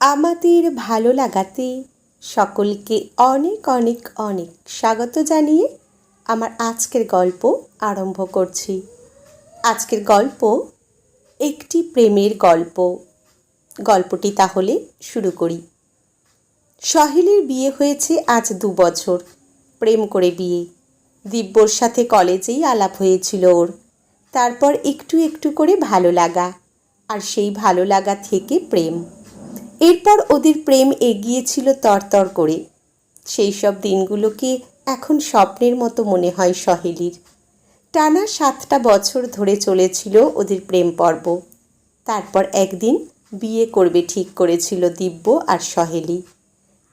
আমাদের ভালো লাগাতে সকলকে অনেক অনেক অনেক স্বাগত জানিয়ে আমার আজকের গল্প আরম্ভ করছি। আজকের গল্প একটি প্রেমের গল্প। গল্পটি তাহলে শুরু করি। সহেলির বিয়ে হয়েছে আজ দু বছর। প্রেম করে বিয়ে। দিব্যর সাথে কলেজেই আলাপ হয়েছিল ওর। তারপর একটু একটু করে ভালো লাগা। আর সেই ভালো লাগা থেকে প্রেম। এরপর ওদের প্রেম এগিয়েছিল তরতর করে। সেই সব দিনগুলোকে এখন স্বপ্নের মতো মনে হয় সহেলির? টানা সাতটা বছর ধরে চলেছিল ওদের প্রেম পর্ব। তারপর একদিন বিয়ে করবে ঠিক করেছিল দিব্য আর সহেলি।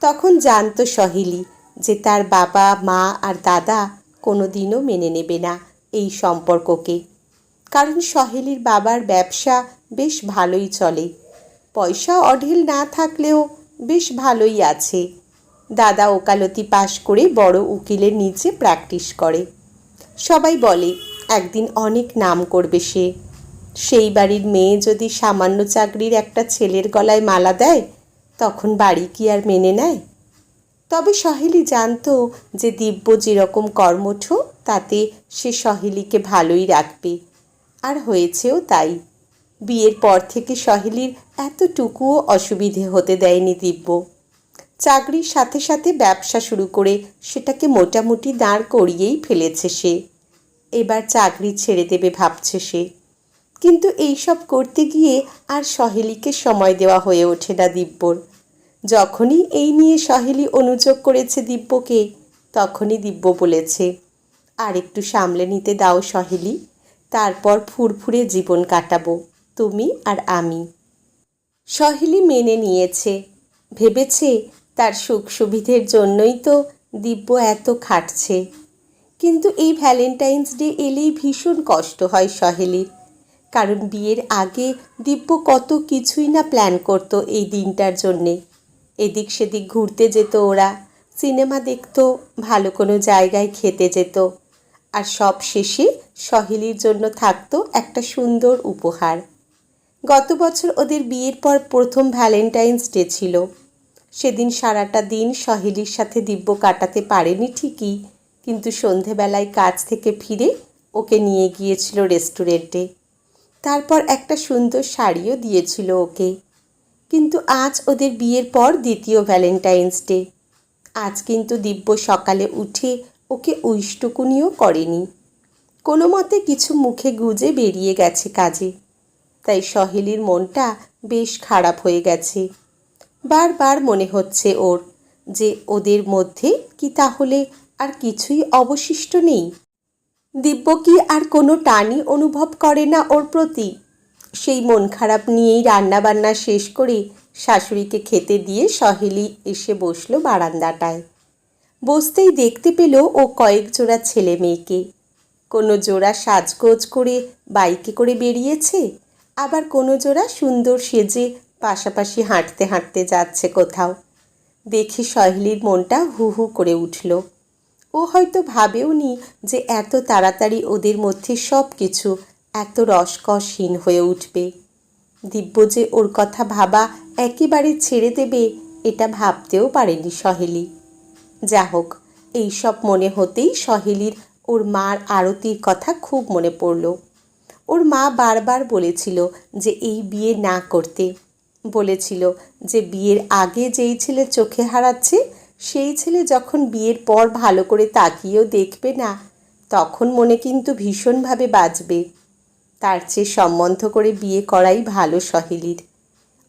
তখন জানতো সহেলি যে তার বাবা, মা আর দাদা কোনো দিনও মেনে নেবে না এই সম্পর্ককে। কারণ সহেলির বাবার ব্যবসা বেশ ভালোই চলে। পয়সা অঢেল না থাকলেও বেশ ভালোই আছে। দাদা ওকালতি পাশ করে বড় উকিলের নিচে প্র্যাকটিস করে। সবাই বলে, একদিন অনেক নাম করবে সে। সেই বাড়ির মেয়ে যদি সামান্য চাকরির একটা ছেলের গলায় মালা দেয়, তখন বাড়ি কি আর মেনে নেয়? তবে সহেলি জানতো যে দিব্য যেরকম কর্মঠ, তাতে সে সহেলিকে ভালোই রাখবে। আর হয়েছেও তাই। বিয়ের পর থেকে সহেলির এতটুকুও অসুবিধে হতে দেয়নি দিব্য। চাকরির সাথে সাথে ব্যবসা শুরু করে সেটাকে মোটামুটি দাঁড় করিয়েই ফেলেছে সে। এবার চাকরি ছেড়ে দেবে ভাবছে সে। কিন্তু এইসব করতে গিয়ে আর সহেলিকে সময় দেওয়া হয়ে ওঠে না দিব্যর। যখনই এই নিয়ে সহেলি অনুযোগ করেছে দিব্যকে, তখনই দিব্য বলেছে, আর একটু সামলে নিতে দাও সহেলি, তারপর ফুরফুরে জীবন কাটাবো। তুমি আর আমি। সহেলি মেনে নিয়েছে। ভেবেছে তার সুখ সুবিধের জন্যই তো দিব্য এত খাটছে। কিন্তু এই ভ্যালেন্টাইন্স ডে এলেই ভীষণ কষ্ট হয় সহেলির। কারণ বিয়ের আগে দিব্য কত কিছুই না প্ল্যান করতো এই দিনটার জন্যে। এদিক সেদিক ঘুরতে যেত ওরা, সিনেমা দেখত, ভালো কোনো জায়গায় খেতে যেত। আর সব শেষে সহেলির জন্য থাকতো একটা সুন্দর উপহার। গত বছর ওদের বিয়ের পর প্রথম ভ্যালেন্টাইন্স ডে ছিল। সেদিন সারাটা দিন সহেলির সাথে দিব্য কাটাতে পারেনি ঠিকই, কিন্তু সন্ধেবেলায় কাজ থেকে ফিরে ওকে নিয়ে গিয়েছিল রেস্টুরেন্টে। তারপর একটা সুন্দর শাড়িও দিয়েছিল ওকে। কিন্তু আজ ওদের বিয়ের পর দ্বিতীয় ভ্যালেন্টাইন্স ডে। আজ কিন্তু দিব্য সকালে উঠে ওকে উইষ্টকুনিও করেনি। কোনো মতে কিছু মুখে গুজে বেরিয়ে গেছে কাজে। তাই সহেলির মনটা বেশ খারাপ হয়ে গেছে। বারবার মনে হচ্ছে ওর যে ওদের মধ্যে কি তাহলে আর কিছুই অবশিষ্ট নেই। দিব্য কি আর কোনো টানই অনুভব করে না ওর প্রতি। সেই মন খারাপ নিয়েই রান্নাবান্না শেষ করে শাশুড়িকে খেতে দিয়ে সহেলি এসে বসল বারান্দাটায়। বসতেই দেখতে পেল ও কয়েক জোড়া ছেলে মেয়েকে। কোনো জোড়া সাজগোজ করে বাইকে করে বেরিয়েছে। আবার কোনো জোড়া সুন্দর সেজে পাশাপাশি হাঁটতে হাঁটতে যাচ্ছে কোথাও। দেখে সহেলির মনটা হু হু করে উঠল। ও হয়তো ভাবেও নি যে এত তাড়াতাড়ি ওদের মধ্যে সব কিছু এত রসকসহীন হয়ে উঠবে। দিব্য যে ওর কথা ভাবা একেবারে ছেড়ে দেবে, এটা ভাবতেও পারেনি সহেলি। যা হোক এইসব মনে হতেই সহেলির ওর মার আরতির কথা খুব মনে পড়ল। ওর মা বারবার বলেছিল যে এই বিয়ে না করতে। বলেছিল যে বিয়ের আগে যেই ছেলে চোখে হারাচ্ছে, সেই ছেলে যখন বিয়ের পর ভালো করে তাকিয়েও দেখবে না, তখন মনে কিন্তু ভীষণভাবে বাজবে। তার চেয়ে সম্বন্ধ করে বিয়ে করাই ভালো সহেলির।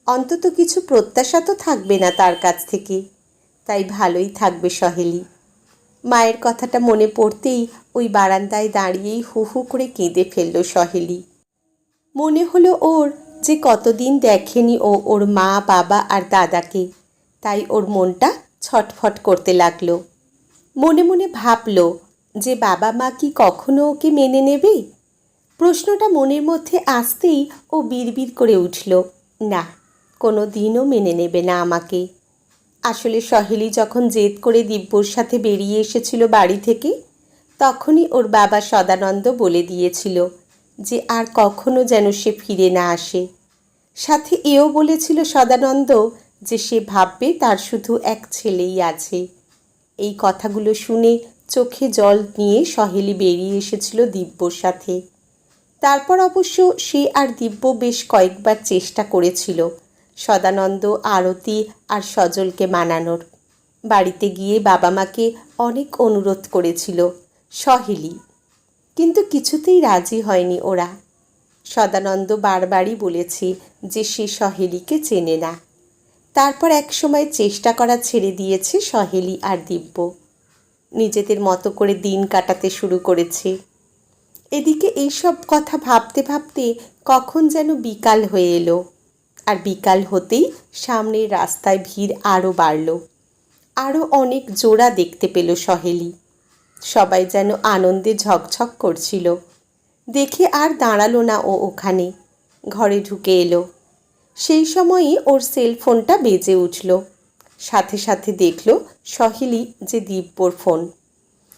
অন্তত কিছু প্রত্যাশা তো থাকবে না তার কাছ থেকে। তাই ভালোই থাকবে সহেলি। মায়ের কথাটা মনে পড়তেই ওই বারান্দায় দাঁড়িয়েই হু হু করে কেঁদে ফেলল সহেলি। মনে হলো ওর যে কতদিন দেখেনি ও ওর মা, বাবা আর দাদাকে, তাই ওর মনটা ছটফট করতে লাগল। মনে মনে ভাবল, যে বাবা মা কি কখনো ওকে মেনে নেবে? প্রশ্নটা মনের মধ্যে আসতেই ও বিড়বিড় করে উঠল, না কোনো দিনও মেনে নেবে না আমাকে। আসলে সহেলি যখন জেদ করে দিব্যর সাথে বেরিয়ে এসেছিল বাড়ি থেকে তখনই ওর বাবা সদানন্দ বলে দিয়েছিল যে আর কখনো যেন সে ফিরে না আসে। সাথে এও বলেছিল সদানন্দ যে সে ভাববে তার শুধু এক ছেলেই আছে। এই কথাগুলো শুনে চোখে জল নিয়ে সহেলি বেরিয়ে এসেছিল দিব্যর সাথে। তারপর অবশ্য সে আর দিব্য বেশ কয়েকবার চেষ্টা করেছিল সদানন্দ আরতি আর সজলকে মানানোর। বাড়িতে গিয়ে বাবা মাকে অনেক অনুরোধ করেছিল সহেলি। কিন্তু কিছুতেই রাজি হয়নি ওরা। সদানন্দ বারবারই বলেছে যে সে সহেলিকে চেনে না। তারপর এক সময় চেষ্টা করা ছেড়ে দিয়েছে সহেলি আর দিব্য। নিজেদের মতো করে দিন কাটাতে শুরু করেছে। এদিকে এইসব কথা ভাবতে ভাবতে কখন যেন বিকাল হয়ে এলো। আর বিকাল হতেই সামনের রাস্তায় ভিড় আরও বাড়ল। আরও অনেক জোড়া দেখতে পেল সহেলি। সবাই যেন আনন্দে ঝকঝক করছিল। দেখে আর দাঁড়াল না ও ওখানে। ঘরে ঢুকে এলো। সেই সময়ই ওর সেল ফোনটা বেজে উঠল। সাথে সাথে দেখল সহিলি যে দিব্যর ফোন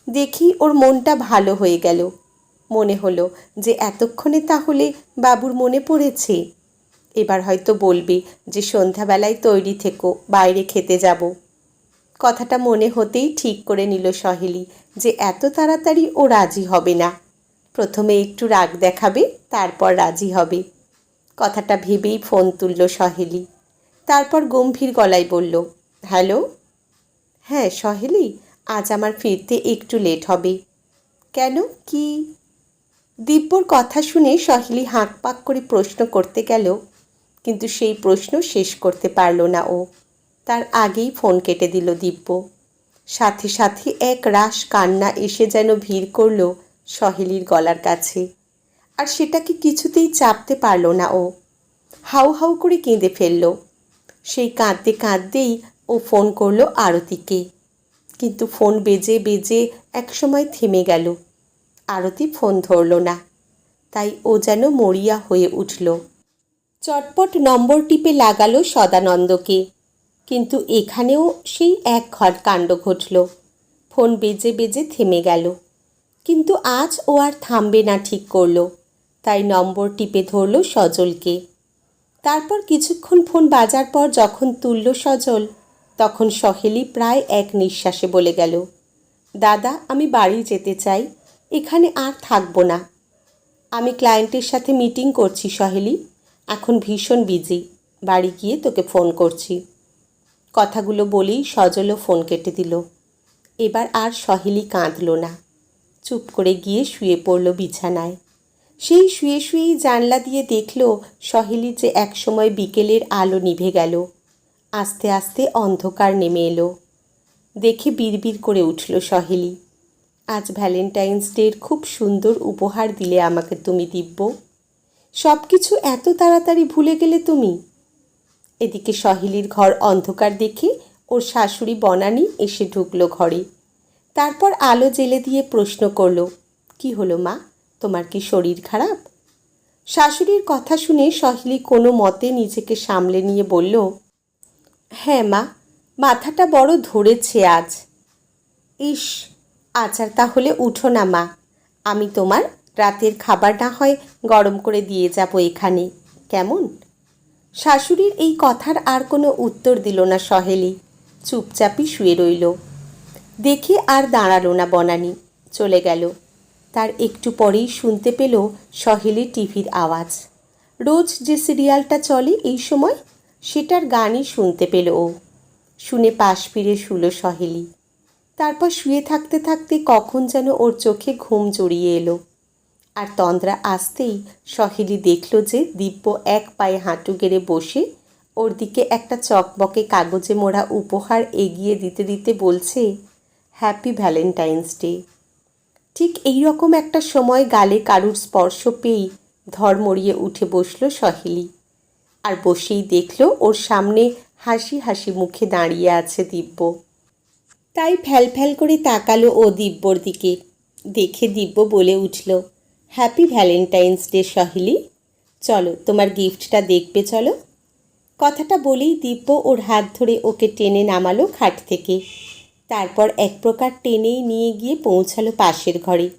দেখি ওর মনটা ভালো হয়ে গেল। মনে হলো যে এতক্ষণে তাহলে বাবুর মনে পড়েছে। এবার হয়তো বলবে যে সন্ধ্যাবেলায় তৈরি থেকো, বাইরে খেতে যাব। কথাটা মনে হতেই ঠিক করে নিল সহেলি যে এত তাড়াতাড়ি ও রাজি হবে না। প্রথমে একটু রাগ দেখাবে, তারপর রাজি হবে। কথাটা ভেবেই ফোন তুলল সহেলি। তারপর গম্ভীর গলায় বলল, হ্যালো? হ্যাঁ সহেলি, আজ আমার ফিরতে একটু লেট হবে। কেন? কি? দিব্যর কথা শুনে সহেলি হাঁক পাক করে প্রশ্ন করতে গেল, কিন্তু সেই প্রশ্ন শেষ করতে পারল না ও। তার আগেই ফোন কেটে দিল দিব্য। সাথে সাথে এক রাস কান্না এসে যেন ভিড় করল সহেলির গলার কাছে। আর সেটাকে কিছুতেই চাপতে পারল না ও। হাউ হাউ করে কেঁদে ফেলল। সেই কাঁদতে কাঁদতেই ও ফোন করল আরতিকে। কিন্তু ফোন বেজে বেজে একসময় থেমে গেল। আরতি ফোন ধরল না। তাই ও যেন মরিয়া হয়ে উঠল। চটপট নম্বর টিপে লাগালো সদানন্দকে। কিন্তু এখানেও সেই এক ঘর কাণ্ড ঘটল। ফোন বেজে বেজে থেমে গেল। কিন্তু আজ ও আর থামবে না ঠিক করল। তাই নম্বর টিপে ধরল সজলকে। তারপর কিছুক্ষণ ফোন বাজার পর যখন তুলল সজল, তখন সহেলি প্রায় এক নিঃশ্বাসে বলে গেল, দাদা, আমি বাড়ি যেতে চাই। এখানে আর থাকব না। আমি ক্লায়েন্টের সাথে মিটিং করছি সহেলি। এখন ভীষণ বিজি। বাড়ি গিয়ে তোকে ফোন করছি। কথাগুলো বলেই সজলও ফোন কেটে দিল। এবার আর সহেলি কাঁদল না। চুপ করে গিয়ে শুয়ে পড়ল বিছানায়। সেই শুয়ে শুয়েই জানলা দিয়ে দেখল সহেলি যে একসময় বিকেলের আলো নিভে গেল। আস্তে আস্তে অন্ধকার নেমে এলো। দেখে বিড়বিড় করে উঠল সহেলি। আজ ভ্যালেন্টাইন্স ডের খুব সুন্দর উপহার দিলে আমাকে তুমি দিব্য। সব কিছু এত তাড়াতাড়ি ভুলে গেলে তুমি? এদিকে সহিলির ঘর অন্ধকার দেখে ওর শাশুড়ি বনানি এসে ঢুকলো ঘরে। তারপর আলো জেলে দিয়ে প্রশ্ন করল, কি হলো মা? তোমার কি শরীর খারাপ? শাশুড়ির কথা শুনে সহিলি কোনো মতে নিজেকে সামলে নিয়ে বলল হ্যাঁ মা, মাথাটা বড় ধরেছে আজ। ইস আচার তাহলে উঠো না মা। আমি তোমার রাতের খাবার না হয় গরম করে দিয়ে যাব এখানে। কেমন? শাশুড়ির এই কথার আর কোনো উত্তর দিল না সহেলি। চুপচাপই শুয়ে রইল। দেখে আর দাঁড়াল না বনানি, চলে গেল। তার একটু পরেই শুনতে পেল সহেলি টিভির আওয়াজ। রোজ যে সিরিয়ালটা চলে এই সময়, সেটার গানই শুনতে পেল ও। শুনে পাশ ফিরে শুলো সহেলি। তারপর শুয়ে থাকতে থাকতে কখন যেন ওর চোখে ঘুম জড়িয়ে এলো। আর তন্দ্রা আসতেই সহেলি দেখল যে দিব্য এক পায়ে হাঁটু গেড়ে বসে, ওর দিকে একটা চকবকে কাগজে মোড়া উপহার এগিয়ে দিতে দিতে বলছে হ্যাপি ভ্যালেন্টাইন্স ডে ঠিক এই রকম একটা সময় গালে কারুর স্পর্শ পেয়েই ধর্মড়িয়ে উঠে বসল সহেলি। আর বসেই দেখল ওর সামনে হাসি হাসি মুখে দাঁড়িয়ে আছে দিব্য। তাই ফ্যাল ফ্যাল করে তাকালো ও দিব্যর দিকে। দেখে দিব্য বলে উঠল হ্যাপি ভ্যালেন্টাইন্স ডে সহেলি চলো, তোমার গিফটটা দেখবে, চলো। কথাটা বলেই দিব্য ওর হাত ধরে ওকে টেনে নামালো খাট থেকে। তারপর এক প্রকার টেনেই নিয়ে গিয়ে পৌঁছালো পাশের ঘরে।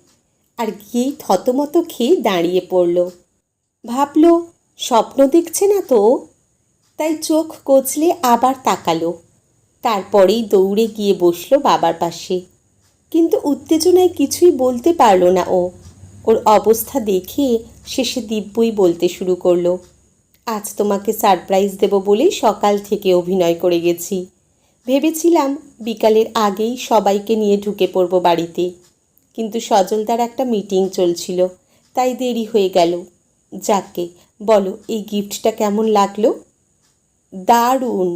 আর গিয়েই থতমতো খেয়ে দাঁড়িয়ে পড়ল। ভাবল, স্বপ্ন দেখছে না তো? তাই চোখ কচলে আবার তাকালো। তারপরেই দৌড়ে গিয়ে বসল বাবার পাশে। কিন্তু উত্তেজনায় কিছুই বলতে পারল না ও। ওর অবস্থা দেখে শেষে দিব্যই বলতে শুরু করল, আজ তোমাকে সারপ্রাইজ দেব বলেই সকাল থেকে অভিনয় করে গেছি। ভেবেছিলাম বিকালের আগেই সবাইকে নিয়ে ঢুকে পড়ব বাড়িতে, কিন্তু সজলদার একটা মিটিং চলছিল, তাই দেরি হয়ে গেল। যাকে, বলো, এই গিফটটা কেমন লাগল? দারুণ!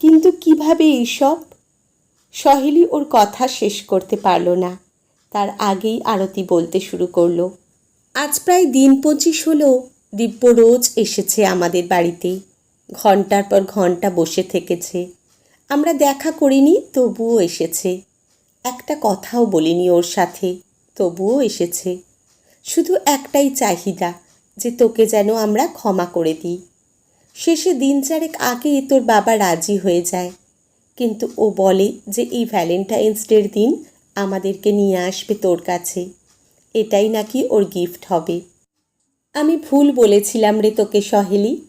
কিন্তু কীভাবে এইসব সহেলি ওর কথা শেষ করতে পারল না। তার আগেই আরতি বলতে শুরু করল। আজ প্রায় দিন পঁচিশ হলো, দিব্য রোজ এসেছে আমাদের বাড়িতে। ঘণ্টার পর ঘণ্টা বসে থেকেছে। আমরা দেখা করিনি, তবুও এসেছে। একটা কথাও বলিনি ওর সাথে, তবুও এসেছে। শুধু একটাই চাহিদা, যে তোকে যেন আমরা ক্ষমা করে দিই। শেষে দিন চারেক আগে তোর বাবা রাজি হয়ে যায়। কিন্তু ও বলে যে এই ভ্যালেন্টাইন্স ডের দিন আমাদেরকে নিয়ে আসবে তোর কাছে। এটাই নাকি ওর গিফট হবে। আমি ভুল বলেছিলাম রে তোকে, সহেলি।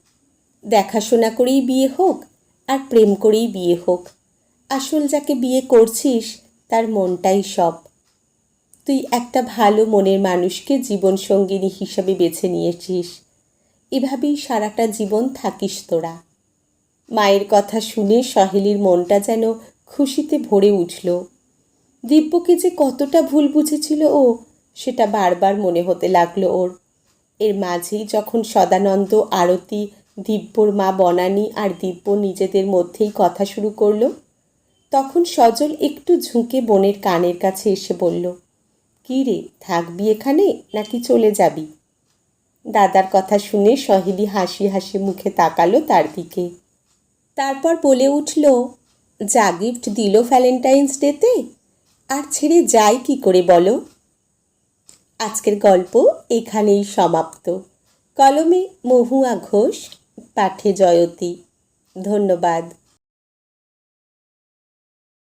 দেখাশোনা করেই বিয়ে হোক আর প্রেম করেই বিয়ে হোক। আসল যাকে বিয়ে করছিস, তার মনটাই সব। তুই একটা ভালো মনের মানুষকে জীবনসঙ্গিনী হিসাবে বেছে নিয়েছিস। এভাবেই সারাটা জীবন থাকিস তোরা। মায়ের কথা শুনে সহেলির মনটা যেন খুশিতে ভরে উঠল। দিব্যকে যে কতটা ভুল বুঝেছিল ও, সেটা বারবার মনে হতে লাগল ওর। এর মাঝেই যখন সদানন্দ, আরতি, দিব্যর মা বনানী আর দিব্য নিজেদের মধ্যেই কথা শুরু করল, তখন সজল একটু ঝুঁকে বোনের কানের কাছে এসে বলল, কী রে, থাকবি এখানে নাকি চলে যাবি? দাদার কথা শুনে সহেলি হাসি হাসি মুখে তাকালো তার দিকে। তারপর বলে উঠল, যা গিফট দিল ভ্যালেন্টাইন্স ডেতে আর ছেড়ে যাই কি করে বলো? আজকের গল্প এখানেই সমাপ্ত। কলমে মহুয়া ঘোষ, পাঠে জয়তী। ধন্যবাদ।